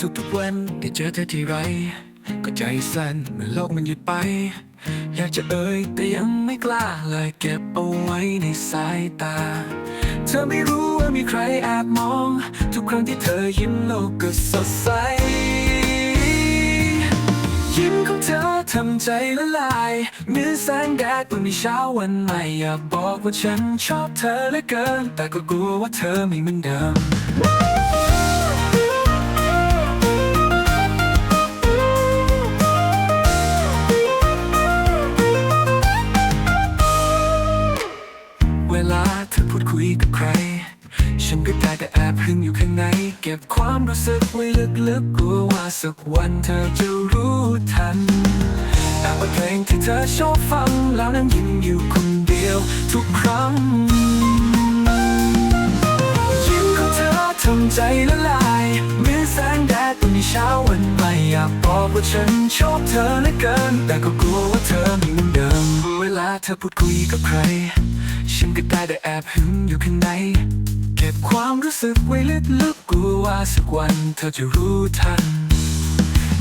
ทุกๆวันได้เจอเธอที่ไร ก็ใจสั่นเมื่อโลกมันหยุดไป อยากจะเอ่ยแต่ยังไม่กล้าเลยเก็บเอาไว้ในสายตา เธอไม่รู้ว่ามีใครแอบมอง ทุกครั้งที่เธอยิ้มโลกก็สดใส ยิ้มของเธอทำใจละลายเหมือนแสงแดดบนในเช้าวันใหม่อยากบอกว่าฉันชอบเธอเหลือเกิน แต่ก็กลัวว่าเธอไม่เหมือนเดิม ดคุยกับใคร ฉันก็ได้แต่แอบหึงอยู่ข้างใน เก็บความรู้สึกไว้ลึกๆกลัวว่าสักวันเธอจะรู้ทันแอบเปิดเพลงที่เธอชอบฟังแล้วนั่งยิ้มอยู่คนเดียวทุกครั้ง เช้าวันใหม่อยากบอกว่าฉันชอบเธอเหลือเกิน แต่ก็กลัวว่าเธอไม่เหมือนเดิม เวลาเธอพูดคุยกับใคร ฉันก็ได้แต่แอบหึงอยู่ข้างใน เก็บความรู้สึกไว้ลึกๆกลัวว่าสักวันเธอจะรู้ทัน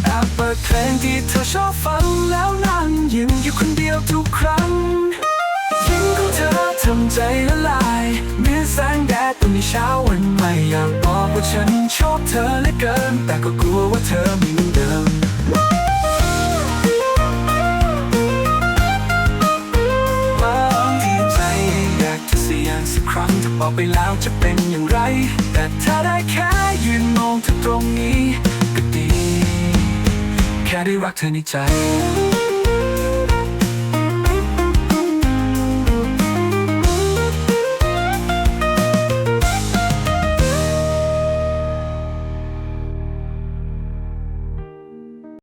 แอบเปิดเพลงที่เธอชอบฟังแล้วนั่งยิ้มอยู่คนเดียวทุกครั้ง เช้าวันใหม่อยากบอกว่าฉันชอบเธอเหลือเกิน แต่ก็กลัวว่าเธอไม่เหมือนเดิมบางทีใจอยากจะเสียงสักครั้งถ้าบอกไปแล้วจะเป็นอย่างไร แต่ถ้าได้แค่ยืนมองเธอตรงนี้ ก็ดี แค่ได้รักเธอในใจ